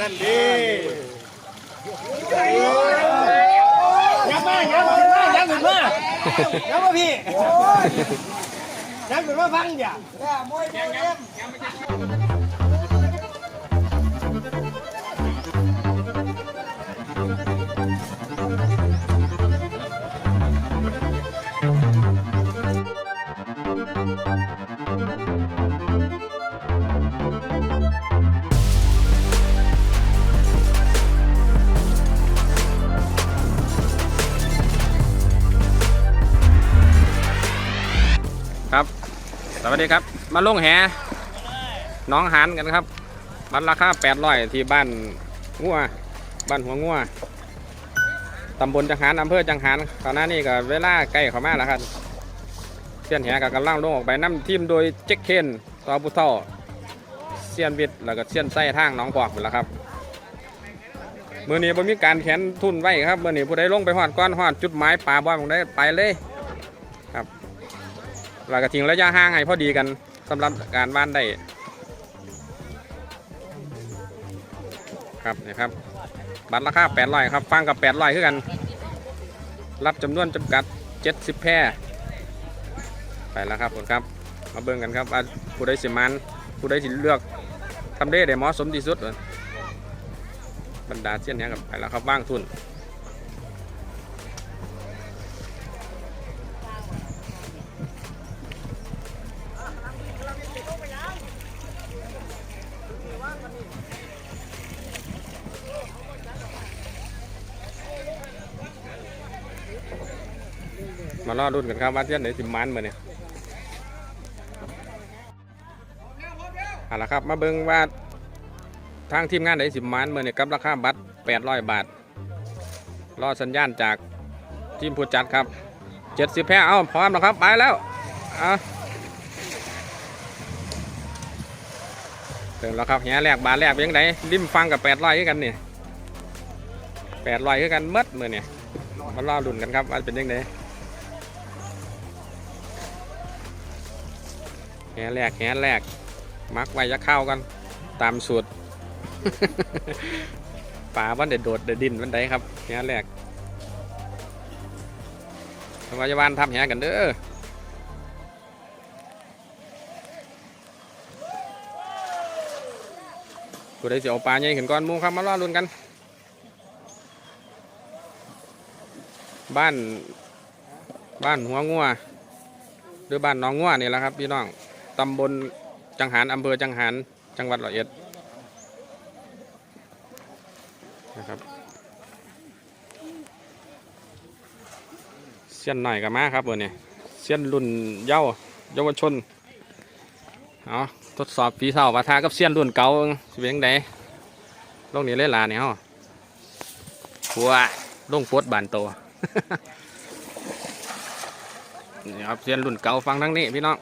นั่นดียับมายับมายับขึ้นมายับมาพี่ยับขึ้นมาฟังอย่า วัสดีครับ มาลงแหน้องหานกันครับบัตรราคา800ที่บ้านงัวบ้านหัวงัวตำบลจังหารอำเภอจังหารตอนนั้นนี่ก็เวลาใกล้เข้ามาแล้วครับเสียนแหกับกำลังลงออกไปนํทีมโดยเจ๊กเคนตอผู้เท่าเสียนวิทย์แล้วก็เสียนไส้ทางน้องปอกหมดแล้วครับมื่อนี้ผมมีการแขนทุนไว้ครับมื่อนี้ผู้ใดลงไปหอดก้อนหอดจุดหมายป่าบอยผมได้ไปเลย เราก็ทิ้งระยะห่างให้พอดีกันสำหรับการบ้านได้ครับนี่ครับบัตรราคา800ครับฟังกับ800คือกัน รับจำนวนจำกัด 70 แพร่ไปแล้วครับผมครับ มาเบิ่งกันครับว่าผู้ใดสิมันผู้ใดสิเลือกทำได้ได้เหมาะสมที่สุดบรรดาเช่นนี้ครับไปแล้วครับว่างทุน มารอรุ่นกันครับว่าเที่ยนไหนสิมันมาเนี่ยเอาละครับ มาเบิ่งว่าทางทีมงานไหนสิมันมาเนี่ยกับราคาบัตร800บาท รอสัญญาณจากทีมผู้จัดครับ70แพ้เอาพร้อมแล้วครับ ไปแล้วเอาเติมแล้วครับแหแรกบาทแรกเป็นยังไงริมฟังกับ800คือกันเนี่ย800คือกันมัดมือเนี่ยมารอรุ่นกันครับว่าเป็นยังไง หแรกแหแรก มักไว้จะเข้ากัน ตามสูตรป่าวันเด็ดโดดเด็ดดินวันใดครับแหแรกพยาบาลทำแหกันเด้อผู้ใดจะเอาปลาใหญ่ขึ้นก้อนมูครับมาล่อลุ้นกัน บ้าน บ้านหัวงัวหรือบ้านน้องง่วนี่แหละครับพี่น้อง ตำบลจังหารอำเภอจังหารจังหวัดร้อยเอ็ดนะครับเส้นหน่อยกับมาครับเบอร์นี่เส้นรุ่นเยาเยาวชนเอาทดสอบฝีเท้าปะทากับเส้นรุ่นเก่าสิเป็นยังไงลงนี้เลยล่ะเนี่ยฮาหัวลงโพดบานโตนี่ครับเซียนรุ่นเก่าฟังทั้งนี้พี่น้อง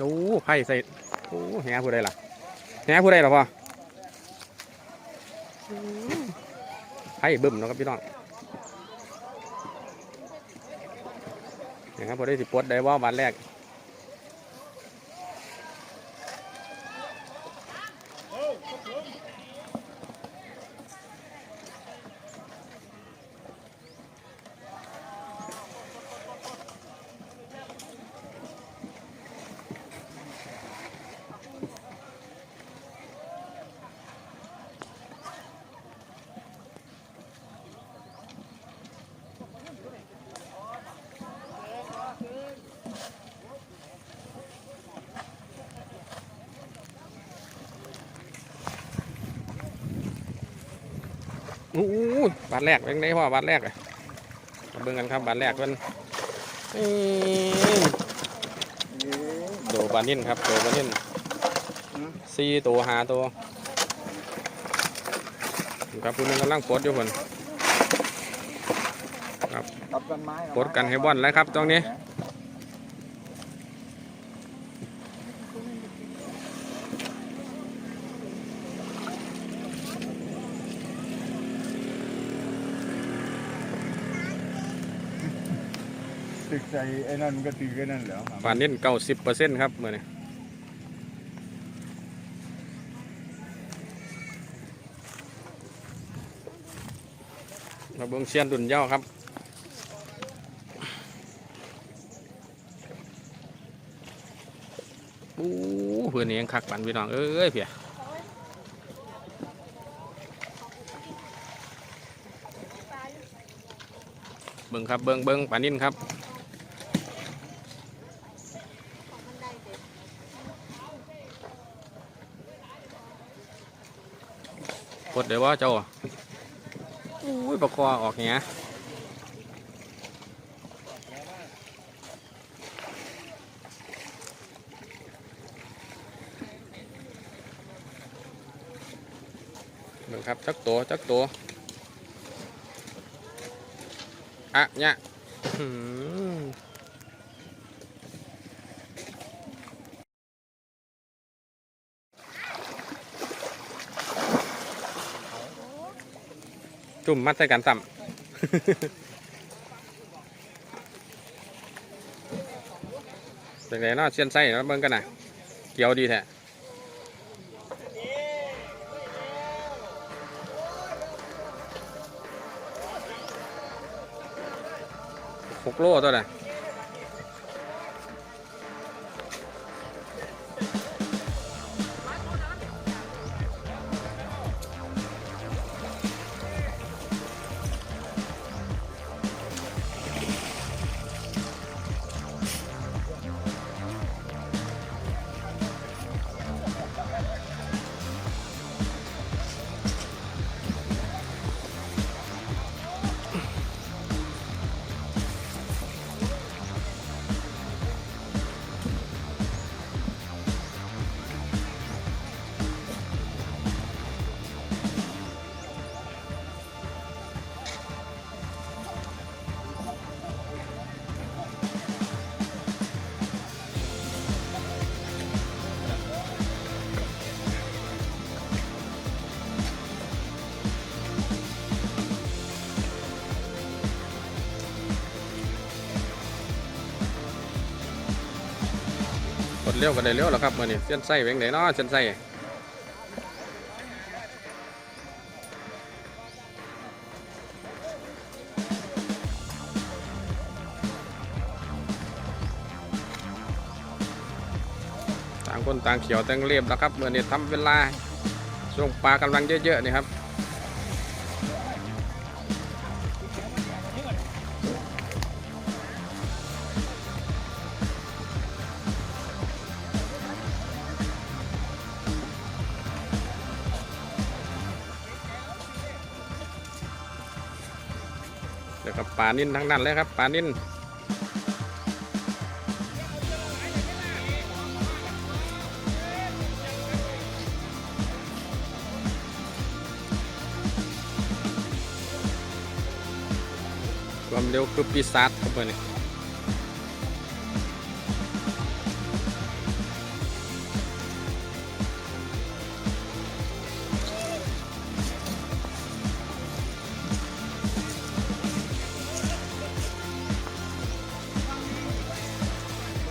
โอ้ไพ่ใส่โอ้แหผู้ใดล่ะแหผู้ใดล่ะพ่อไพ่บึ้มเนาะครับพี่น้องนะครับผู้ใดสิปลดได้ว่าวันแรก อู้บาทแรกเป็นไงพ่อบาทแรกอะมาเบิ่งกันครับบาทแรกเป็นโดบานินครับโดบานินสี่ตัวหาตัวครับผู้หนึงกำลังปลดอยู่คนตัดต้นไม้ปลดกันให้บ่อนแล้วครับตรงนี้ ตึกใจไอ้นั่นมันก็ตึกไอ้นั่นแหล้วปลานิ่นเก้าสิบเปอร์เซ็นต์ครับเมื่อนี้มาเบิ้งเชียนดุนเย้าครับอู้เพื่อนนี้ยังคักปันพี่น้อง เอ้ยเพียเบิ้งครับเบิ้งเบิ้งปานินครับ ดเดี๋ยวว่าเจ้าอุ้ยปลาคอออกเงี้ยเบิ่ครับจักตัวจักตัวอะเนี่ยอื้อหือ จุ่มมัดใส่กันซ้ำเป็นไงเนาะเชียนไส้แล้วเบิ่งกันนะเกี่ยวดีแท้หกโลตัวน่ะ เร็วกันได้เร็วแล้วครับมื่อนี้เชียนไส้เป็นไงเนาะเชียนไส้ต่างคนต่างเขียวต่างเรียบแล้วครับเมื่อนี้ทำเวลาช่วงปลากำลังเยอะๆนี่ครับ ปลานิ่นทั้งนั้นเลยครับปลานิ่นความเร็วคือปีศาจครับเพื่อนนี่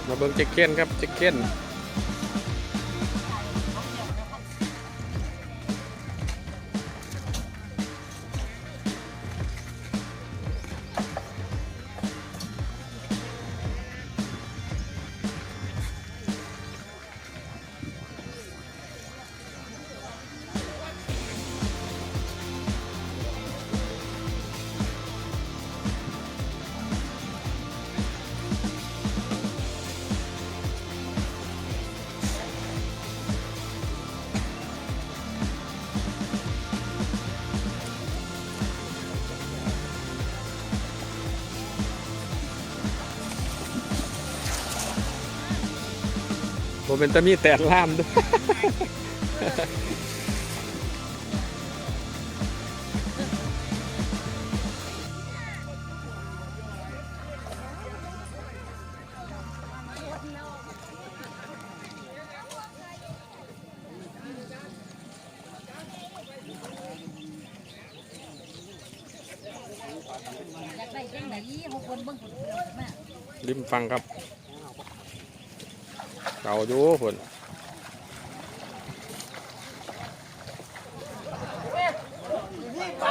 มาเบิ้งเจ็กเก้นครับเจ็กเก้น เมนต์มีแต่ล่ามด้วยอยากได้จังไหนหกคนเบิ่งคนเดียวมาริมฟังครับเก่าอยู่ฝนไ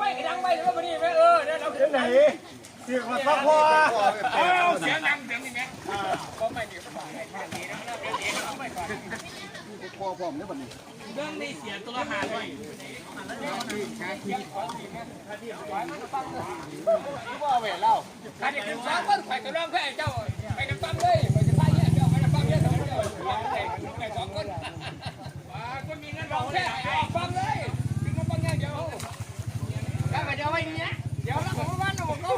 ปกระดังไปแล้ววันนี้ไปเออเดี๋ยวเราขึ้นไหนเสียงมาซักพอเอาเสียงดังเสียงนี่แม่ พอพร้อมเนี่ยบัดนี้เรื่องนี้เสียตัวละหาด้วยใครจะถึงสองคนใครจะร้องแพ้เจ้าไปน้ำฟังเลยไปจะพายเจ้าไปน้ำฟังเยอะสองคนไปสองคนคนมีเงินร้องแพ้ฟังเลยถึงมาฟังเงี้ยเดี๋ยวถ้าเดี๋ยวไว้เนี้ยเดี๋ยวเราของบ้านเราบอกเรา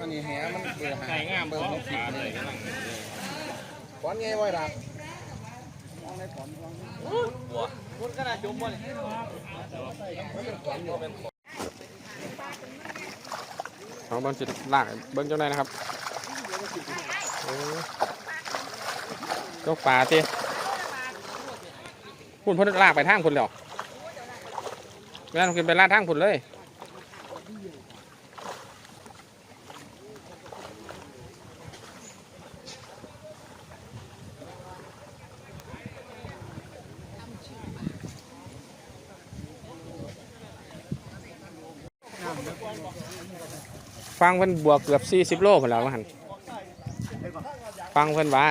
อันนี้แหมันเบื่อหายงามเบื่อมันขีดเลยก้อนไงไว้ดับเอาเบิ้งจิตลากเบิ้งเจ้าหน่อยนะครับเจ้าป่าตีคุณเพ่นลากไปทางคุณ แล้วงั้นคุณไปลากทางคุณเลยฟังเพิ่นบวกเกือบ40โลพุ่นแล้วว่าหันฟังเพิ่นว่า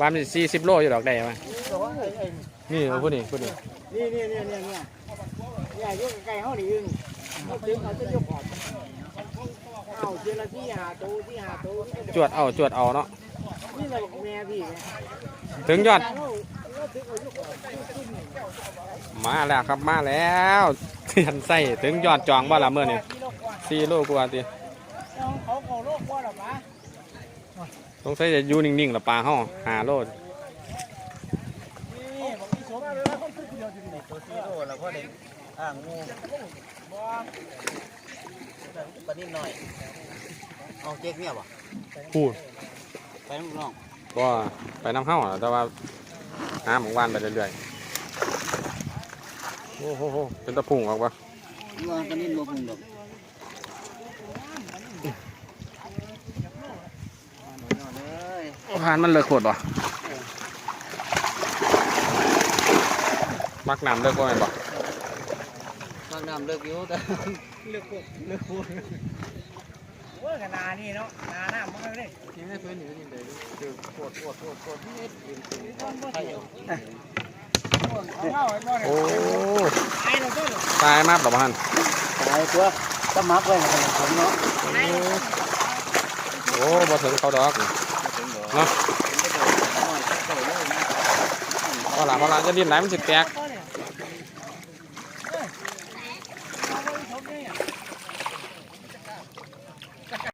ว่ามันสิ40โลอยู่ดอกได้มานี่เอาผู้นี้ผู้นี้นี่นี่นี่นี่นี่ เนี่ยยุ่งไก่เขาหนีอึ้งเขาดึงเอาจะยกออกเอาเจลาที่หาตูที่หาตูจวดเอาจวดเอาเนาะนี่เราแม่พี่ถึงยอดเขาเราถึงเอายกออกมาแล้วครับมาแล้วเทียนไส้ถึงยอดจองบ่ล่ะมื้อนี้4โลกว่าติเขาเขาโรคว่าหรอปะสงสัยจะอยู่นิ่งๆล่ะปลาเฮา5โลนี่บอกที่สมเลยนะเขาซื้อเดียวจริงๆตัวซีโร่แล้วก็เด็ก อ่างงูบ่ปนิดหน่อยเอาเจ๊กเนี่ยบ่พูดไปน้องบ่ไปน้ำเฮาอะแต่ว่าหาหมู่บ้านไปเรื่อยๆโอ้โหโหเป็นตะพุ่งออกบ่ว่าปนิดบ่พุ่งดอกผ่านมันเลิกโคตรบ่มักน้ำเลิกบ่แม่นบ่บาง น้ำเลิกอยู่แต่เลิกพูดเลิกพูดว่ากันนานี่เนาะนาหน้ามันก็ได้ยังให้เพื่อนอยู่นี่เลยคือปวดปวดปวดปวดนี่ยืนตึงใช่เหรอโอ้ไอ้เราก็ตายมากบ่บ่ฮันตายตัวก็มักไว้ในผมเนาะโอ้บ่ถึงเขาดอกเนาะพอละพอละจะดิ้นไหนมันสิแตกโอ้